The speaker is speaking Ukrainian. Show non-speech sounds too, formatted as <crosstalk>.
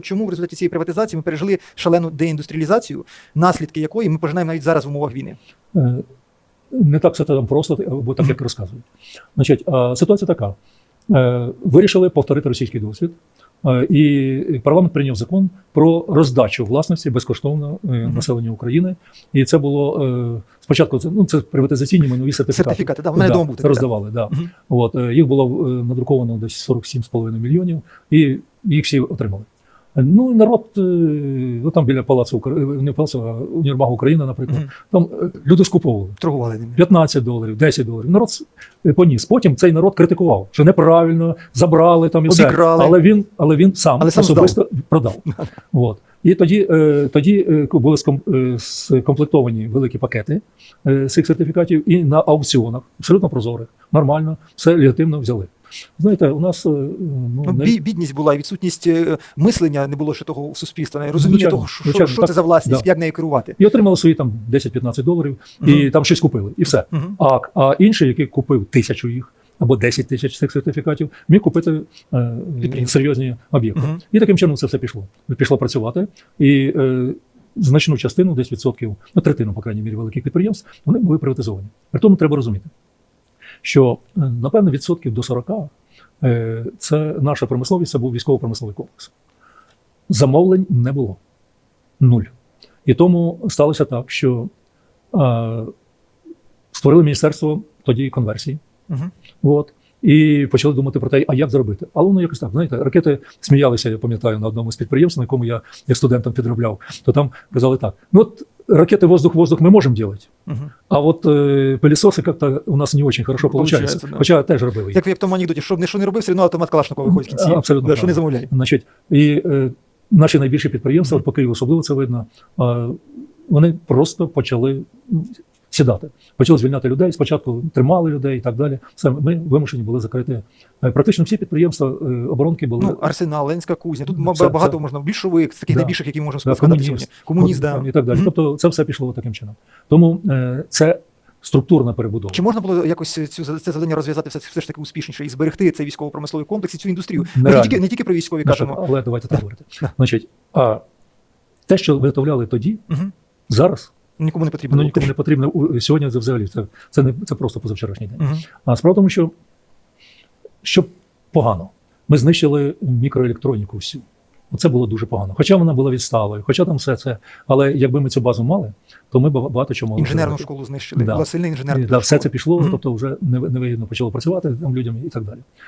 чому в результаті цієї приватизації ми пережили шалену деіндустріалізацію, наслідки якої ми пожинаємо навіть зараз в умовах війни. Е, Не так все там просто, або так, як розказують. Значить, ситуація така: Е, вирішили повторити російський досвід, е, і парламент прийняв закон про роздачу власності безкоштовно Мгм. населенню України. І це було спочатку це, ну, це приватизаційні майнові сертифікати. Сертифікати, да, в мене Да, вдома був роздавали. Да. От, їх було надруковано десь 47,5 мільйонів, і їх всі отримали. Ну, і народ, е, ну там біля палацу Укра- не палацу, а універмагу Україна, наприклад, Мгм. там е, люди скуповували. Торгували 15 доларів, 10 доларів. Народ е, поніс. Потім цей народ критикував, що неправильно забрали там і все. Але він, але він сам, Але сам особисто продав. <laughs> От. І тоді, е, тоді е, були е, скомплектовані великі пакети е, цих сертифікатів, і на аукціонах, абсолютно прозорих, нормально, все легітимно взяли. Знаєте, у нас е, ну, Ну, не- бі- бідність була і відсутність е, мислення не було ще того у суспільства, навіть розуміння того, що, звичайно, що так, це за власність, да. як нею керувати. і отримали свої там 10-15 доларів, і Мгм. там щось купили, і все. Мгм. А, а інший, який купив тисячу їх або 10 тисяч цих сертифікатів, міг купити е, серйозні об'єкти. Мгм. І таким чином це все пішло. Пішло працювати. І е, значну частину, десь відсотків, ну третину, по крайній мірі, великих підприємств, вони були приватизовані. При тому треба розуміти, що е, напевно відсотків до 40 е, це наша промисловість, це був військово-промисловий комплекс. Замовлень не було. Нуль. І тому сталося так, що е, створили міністерство тоді конверсії. Угу. От. І почали думати про те, а як зробити. Але воно якось так. Знаєте, ракети сміялися, я пам'ятаю, на одному з підприємств, на якому я як студентом підробляв, то там казали так: ну от ракети воздух-воздух ми можемо робити, Мгм. а от е, пилісоси як-то у нас не дуже хорошо виходить. да. Хоча теж робили. їх. Як, як в тому анекдоті, щоб не що не робив, все одно автомат Калашникова виходить в кінці. Абсолютно Да, що не замовляй. Значить, і е, наші найбільші підприємства, по Києву особливо це видно, е, вони просто почали ну, сідати. Почали звільняти людей. Спочатку тримали людей і так далі. Все, ми вимушені були закрити. Е, Практично всі підприємства е, оборонки були. Ну, Арсенал, Ленська кузня. Тут Все, багато все. можна. Більшовик, з таких Да. найбільших, які можна Да, сказати комуніст. Комуніст, да. і так далі. Мгм. Тобто це все пішло таким чином. Тому е, це структурна перебудова. Чи можна було якось цю це завдання розв'язати все, все ж таки успішніше і зберегти цей військово-промисловий комплекс і цю індустрію? Ж не тільки, не тільки про військові Наша- кажемо. але давайте так говорити. Значить, а те, що виготовляли тоді, Мгм. зараз Нікому не потрібно. було. нікому не потрібно сьогодні. Це взагалі це, це не це просто позавчорашній день. Мгм. А справа в тому, що, що погано. Ми знищили мікроелектроніку всю. Оце було дуже погано. Хоча вона була відсталою, хоча там все це. Але якби ми цю базу мали, то ми багато чого могли Інженерну зробити. школу знищили. Да. Була сильна інженерна да, все це пішло, Мгм. тобто вже невигідно почало працювати там людям і так далі.